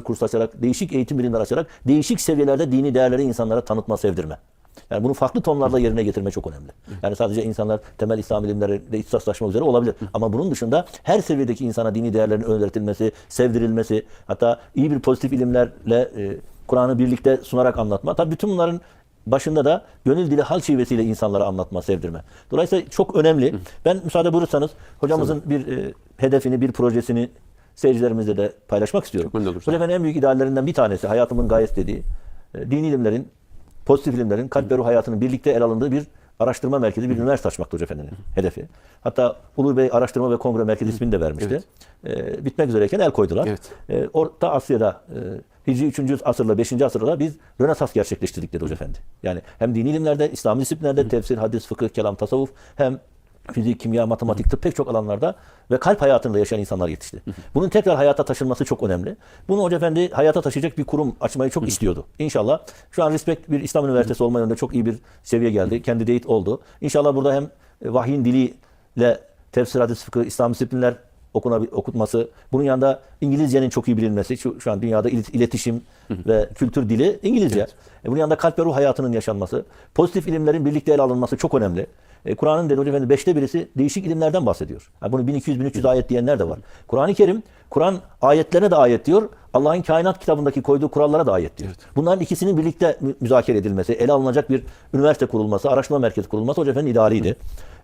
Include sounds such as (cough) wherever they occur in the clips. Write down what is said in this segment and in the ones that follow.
kurs açarak, değişik eğitim bilimleri açarak, değişik seviyelerde dini değerleri insanlara tanıtma, sevdirme. Yani bunu farklı tonlarda yerine getirme çok önemli. Yani sadece insanlar temel İslam bilimleriyle ihtisaslaşmak üzere olabilir. Ama bunun dışında her seviyedeki insana dini değerlerin öğretilmesi, sevdirilmesi, hatta iyi bir pozitif ilimlerle e, Kur'an'ı birlikte sunarak anlatma. Tabii bütün bunların başında da gönül dili hal şivesiyle insanlara anlatma, sevdirme. Dolayısıyla çok önemli. Ben müsaade buyurursanız hocamızın bir e, hedefini, bir projesini seyircilerimizle de paylaşmak istiyorum. Hocam en büyük ideallerinden bir tanesi hayatımın gayet dediği e, dini ilimlerin, pozitif ilimlerin kalp ve ruh hayatının birlikte ele alındığı bir araştırma merkezi, bir üniversite açmaktı Hoca Efendi'nin hedefi. Hatta Ulu Bey Araştırma ve Kongre Merkezi ismini de vermişti. E, bitmek üzereyken el koydular. Evet. E, Orta Asya'da e, Hicri 3. asırla 5. asırda biz Rönesans gerçekleştirdik dedi Hoca Efendi. Yani hem dini ilimlerde, İslami disiplinlerde, tefsir, hadis, fıkıh, kelam, tasavvuf hem fizik, kimya, matematik, tıp pek çok alanlarda ve kalp hayatında yaşayan insanlar yetişti. Bunun tekrar hayata taşınması çok önemli. Bunu Hoca Efendi hayata taşıyacak bir kurum açmayı çok istiyordu. İnşallah şu an Respect bir İslam Üniversitesi olma yönünde çok iyi bir seviye geldi. Kendi oldu. İnşallah burada hem vahyin diliyle tefsir, hadis, fıkıh, İslam disiplinler okuna, okutması, bunun yanında İngilizcenin çok iyi bilinmesi, şu, şu an dünyada ilet- iletişim ve kültür dili İngilizce. E, bunun yanında kalp ve ruh hayatının yaşanması, pozitif ilimlerin birlikte ele alınması çok önemli. E, Kur'an'ın dedi Hoca Efendi beşte birisi değişik ilimlerden bahsediyor. Ha, bunu 1200-1300 ayet diyenler de var. Kur'an-ı Kerim, Kur'an ayetlerine de ayet diyor. Allah'ın kainat kitabındaki koyduğu kurallara da ayet diyor. Bunların ikisinin birlikte mü- müzakere edilmesi, ele alınacak bir üniversite kurulması, araştırma merkezi kurulması Hoca Efendi'nin idealiydi.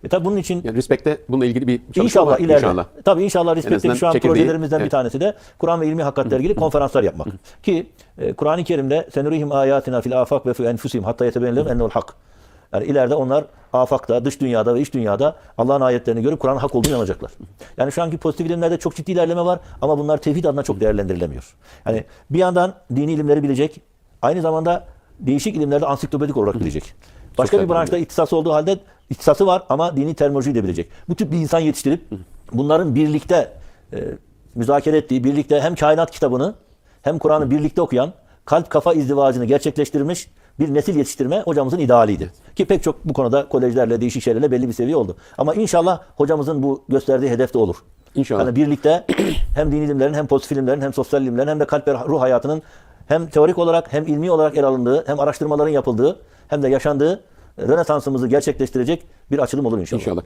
E, tabii bunun için Yani Respect'te bununla ilgili bir çalışma İnşallah var. ileride. İnşallah. Tabii inşallah Respect'teki azından şu an çekirdeği- projelerimizden bir evet. tanesi de Kur'an ve ilmi hakikatlerle ilgili konferanslar yapmak. Ki e, Kur'an-ı Kerim'de senurihim ayatina fil afak ve fi enfusihim hatta yetebeyyene ennehu'l hak. Yani ileride onlar afakta, dış dünyada ve iç dünyada Allah'ın ayetlerini görüp Kur'an'ın hak olduğunu inanacaklar. Yani şu anki pozitif ilimlerde çok ciddi ilerleme var ama bunlar tevhid adına çok değerlendirilemiyor. Yani bir yandan dini ilimleri bilecek, aynı zamanda değişik ilimlerde ansiklopedik olarak bilecek. Başka bir önemli. branşta ihtisası olduğu halde ihtisası var ama dini terminolojiyi de bilecek. Bu tip bir insan yetiştirip bunların birlikte e, müzakere ettiği, birlikte hem kainat kitabını hem Kur'an'ı birlikte okuyan, kalp kafa izdivacını gerçekleştirmiş bir nesil yetiştirme hocamızın idealiydi. Ki pek çok bu konuda kolejlerle, değişik şeylerle belli bir seviye oldu. Ama inşallah hocamızın bu gösterdiği hedef de olur. İnşallah. Yani birlikte (clears throat) hem dini ilimlerin hem pozitif ilimlerin hem sosyal ilimlerin hem de kalp ve ruh hayatının hem teorik olarak hem ilmi olarak ele alındığı hem araştırmaların yapıldığı hem de yaşandığı Rönesansımızı gerçekleştirecek bir açılım olur inşallah. İnşallah.